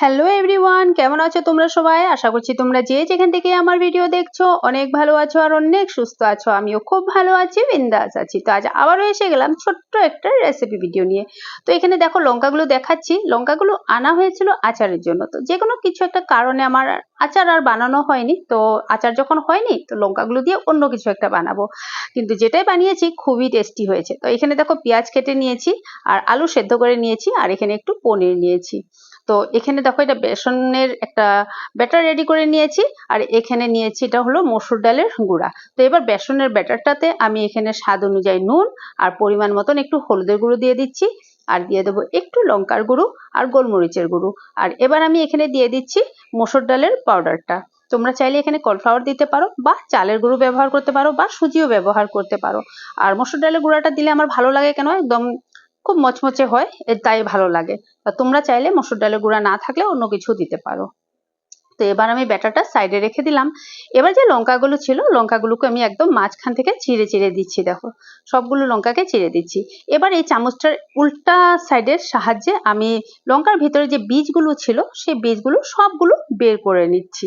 Hello everyone কেমন আছো তোমরা সবাই? আশা করছি তোমরা যে যেখান থেকে আমার ভিডিও দেখছ, অনেক ভালো আছো আর অনেক সুস্থ আছো। আমিও খুব ভালো আছি, বিন্দাস আছি। তো আজ আবারও এসে গেলাম ছোট্ট একটা রেসিপি ভিডিও নিয়ে। তো এখানে দেখো লঙ্কাগুলো দেখাচ্ছি। লঙ্কাগুলো আনা হয়েছিল আচারের জন্য। তো যে কোনো কিছু একটা কারণে আমার আচার আর বানানো হয়নি। তো আচার যখন হয়নি, তো লঙ্কাগুলো দিয়ে অন্য কিছু একটা বানাবো। কিন্তু যেটাই বানিয়েছি, খুবই টেস্টি হয়েছে। তো এখানে দেখো পেঁয়াজ কেটে নিয়েছি, আর আলু সেদ্ধ করে নিয়েছি, আর এখানে একটু পনির নিয়েছি। তো এখানে দেখো এটা বেসনের একটা ব্যাটার রেডি করে নিয়েছি, আর এখানে নিয়েছি এটা হলো মসুর ডালের গুঁড়া। তো এবার বেসনের ব্যাটারটাতে আমি এখানে স্বাদ অনুযায়ী নুন আর পরিমাণ মতন একটু হলুদের গুঁড়ো দিয়ে দিচ্ছি, আর দিয়ে দেবো একটু লঙ্কার গুঁড়ো আর গোলমরিচের গুঁড়ো। আর এবার আমি এখানে দিয়ে দিচ্ছি মসুর ডালের পাউডারটা তোমরা চাইলে এখানে কর্নফ্লাওয়ার দিতে পারো বা চালের গুঁড়ো ব্যবহার করতে পারো বা সুজিও ব্যবহার করতে পারো। আর মসুর ডালের গুঁড়াটা দিলে আমার ভালো লাগে কেন? একদম খুব মচমচে হয় তাই ভালো লাগে। তোমরা চাইলে মসুর ডালের গুঁড়া না থাকলে অন্য কিছু দিতে পারো। তো এবার আমি ব্যাটারটা সাইডে রেখে দিলাম। এবার যে লঙ্কাগুলো ছিল, লঙ্কাগুলোকে আমি একদম মাঝখান থেকে চিড়ে চিড়ে দিচ্ছি, দেখো। সবগুলো লঙ্কাকে চিড়ে দিচ্ছি। এবার এই চামচটার উল্টা সাইডের সাহায্যে আমি লঙ্কার ভিতরে যে বীজগুলো ছিল, সেই বীজগুলো সবগুলো বের করে নিচ্ছি।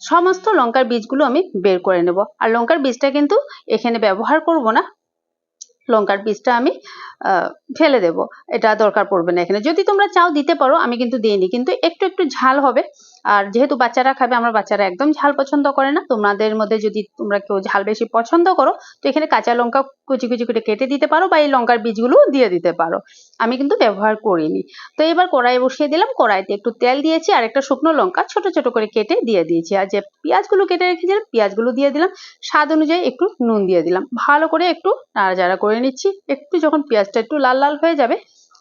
সমস্ত লঙ্কার বীজগুলো আমি বের করে নেব। আর লঙ্কার বীজটা কিন্তু এখানে ব্যবহার করব না লঙ্কার বীজটা আমি ফেলে দেব। এটা দরকার পড়বে না এখানে। যদি তোমরা চাও দিতে পারো, আমি কিন্তু দিইনি কিন্তু একটু একটু ঝাল হবে। আর যেহেতু বাচ্চারা খাবে, আমার বাচ্চারা একদম ঝাল পছন্দ করে না। তোমাদের মধ্যে যদি তোমরা কেউ ঝাল বেশি পছন্দ করো, তো এখানে কাঁচা লঙ্কা কুচি কুচি করে কেটে দিতে পারো বা এই লঙ্কার বীজগুলো দিয়ে দিতে পারো। আমি কিন্তু ব্যবহার করিনি। তো এবার কড়াই বসিয়ে দিলাম। কড়াইতে একটু তেল দিয়েছি আর একটা শুকনো লঙ্কা ছোট ছোট করে কেটে দিয়ে দিয়েছি। আর যে পেঁয়াজগুলো কেটে রেখেছিলাম, পেঁয়াজগুলো দিয়ে দিলাম। স্বাদ অনুযায়ী একটু নুন দিয়ে দিলাম। ভালো করে একটু নাড়াচাড়া করে নিচ্ছি। একটু যখন পেঁয়াজটা একটু লাল লাল হয়ে যাবে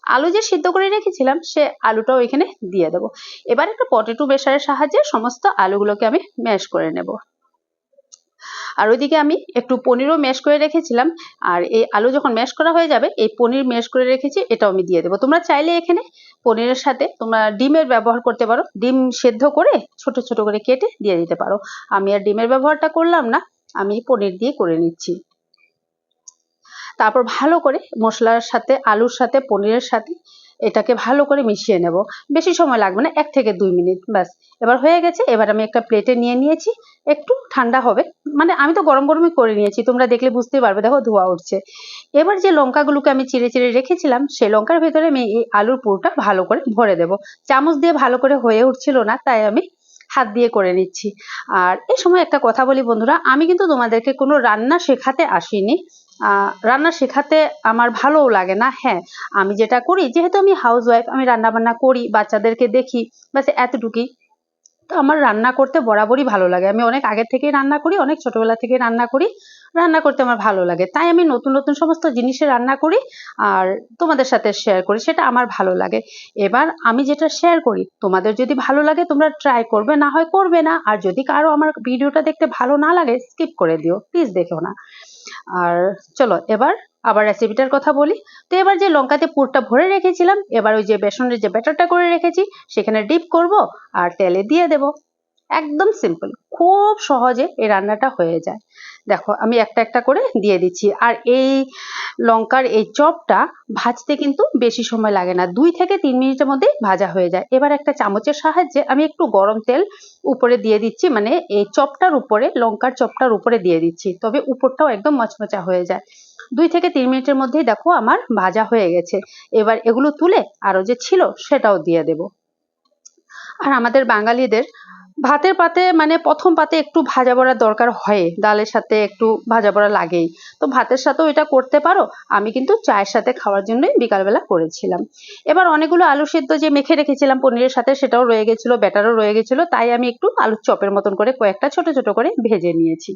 আলু যে সিদ্ধ করে রেখেছিলাম, সে আলুটাও এখানে দিয়ে দেবো। এবার একটা পটেটো বেসারের সাহায্যে সমস্ত আলুগুলোকে আমি ম্যাশ করে নেব। আর ওইদিকে আমি একটু পনিরও ম্যাশ করে রেখেছিলাম, আর এই আলু যখন ম্যাশ করা হয়ে যাবে, এই পনির ম্যাশ করে রেখেছি, এটাও আমি দিয়ে দেবো। তোমরা চাইলে এখানে পনিরের সাথে তোমরা ডিমের ব্যবহার করতে পারো। ডিম সেদ্ধ করে ছোট ছোট করে কেটে দিয়ে দিতে পারো। আমি আর ডিমের ব্যবহারটা করলাম না, আমি পনির দিয়ে করে নিচ্ছি। তারপর ভালো করে মশলার সাথে, আলুর সাথে, পনিরের সাথে এটাকে ভালো করে মিশিয়ে নেব। বেশি সময় লাগবে না, এক থেকে দুই মিনিট, ব্যাস। এবার হয়ে গেছে, এবার আমি একটা প্লেটে নিয়ে নিয়েছি। একটু ঠান্ডা হবে মানে আমি তো গরম গরমই করে নিয়েছি, তোমরা দেখলে বুঝতে পারবে, দেখো ধোয়া উঠছে। এবার যে লঙ্কাগুলোকে আমি চিড়ে চিড়ে রেখেছিলাম, সেই লঙ্কার ভেতরে আমি এই আলুর পুরটা ভালো করে ভরে দেব। চামচ দিয়ে ভালো করে হয়ে উঠছিল না, তাই আমি হাত দিয়ে করে নিচ্ছি। আর এই সময় একটা কথা বলি বন্ধুরা, আমি কিন্তু তোমাদেরকে কোনো রান্না শেখাতে আসিনি। রান্না শেখাতে আমার ভালোও লাগে না হ্যাঁ। আমি যেটা করি, যেহেতু আমি হাউস ওয়াইফ আমি রান্না বান্না করি, বাচ্চাদেরকে দেখি, ব্যাস এতটুকুই। তো আমার রান্না করতে বরাবরই ভালো লাগে। আমি অনেক আগের থেকেই রান্না করি, অনেক ছোটবেলা থেকে রান্না করি। রান্না করতে আমার ভালো লাগে। তাই আমি নতুন নতুন সমস্ত জিনিসে রান্না করি আর তোমাদের সাথে শেয়ার করি, সেটা আমার ভালো লাগে। এবার আমি যেটা শেয়ার করি, তোমাদের যদি ভালো লাগে, তোমরা ট্রাই করবে, না হয় করবে না। আর যদি কারও আমার ভিডিওটা দেখতে ভালো না লাগে স্কিপ করে দিও। প্লিজ দেখো না। আর চলো, এবার আবার রেসিপিটার কথা বলি। তো এবার যে লঙ্কাতে পুরটা ভরে রেখেছিলাম, এবার ওই যে বেসনের যে ব্যাটারটা করে রেখেছি, সেখানে ডিপ করব আর তেলে দিয়ে দেব। একদম সিম্পল খুব সহজে এই রান্নাটা হয়ে যায়। দেখো, আমি একটা একটা করে দিয়ে দিচ্ছি। আর এই লঙ্কার এই চপটা ভাজতে কিন্তু বেশি সময় লাগে না। দুই থেকে তিন মিনিটের মধ্যেই ভাজা হয়ে যায়। এবার একটা চামচের সাহায্যে আমি একটু গরম তেল উপরে দিয়ে দিচ্ছি। মানে এই চপটার উপরে, লঙ্কার চপটার উপরে দিয়ে দিচ্ছি। তবে উপরটাও একদম মচমচা হয়ে যায়। দুই থেকে তিন মিনিটের মধ্যেই দেখো আমার ভাজা হয়ে গেছে। এবার এগুলো তুলে আরও যে ছিল সেটাও দিয়ে দেব। আর আমাদের বাঙালিদের ভাতের পাতে মানে প্রথম পাতে একটু ভাজা বড়ার দরকার হয়। ডালের সাথে একটু ভাজা বড়া লাগেই। তো ভাতের সাথেও এটা করতে পারো। আমি কিন্তু চায়ের সাথে খাওয়ার জন্যই বিকালবেলা করেছিলাম। এবার অনেকগুলো আলু সেদ্ধ যে মেখে রেখেছিলাম পনিরের সাথে, সেটাও রয়ে গেছিল, ব্যাটারও রয়ে গেছিল। তাই আমি একটু আলুর চপের মতন করে কয়েকটা ছোট ছোট করে ভেজে নিয়েছি।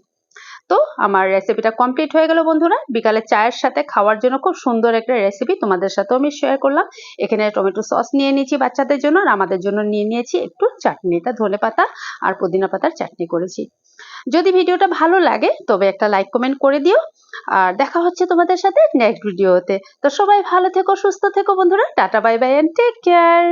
তো আমার রেসিপিটা কমপ্লিট হয়ে গেল বন্ধুরা। বিকালে চায়ের সাথে খাওয়ার জন্য খুব সুন্দর একটা রেসিপি তোমাদের সাথেও আমি শেয়ার করলাম। এখানে টমেটো সস নিয়ে নিয়েছি বাচ্চাদের জন্য আর আমাদের জন্য নিয়ে নিয়েছি একটু চাটনি। এটা ধনে পাতা আর পুদিনা পাতার চাটনি করেছি। যদি ভিডিওটা ভালো লাগে, তবে একটা লাইক কমেন্ট করে দিও। আর দেখা হচ্ছে তোমাদের সাথে নেক্সট ভিডিওতে তো সবাই ভালো থেকো, সুস্থ থেকো বন্ধুরা। Tata bye bye and take care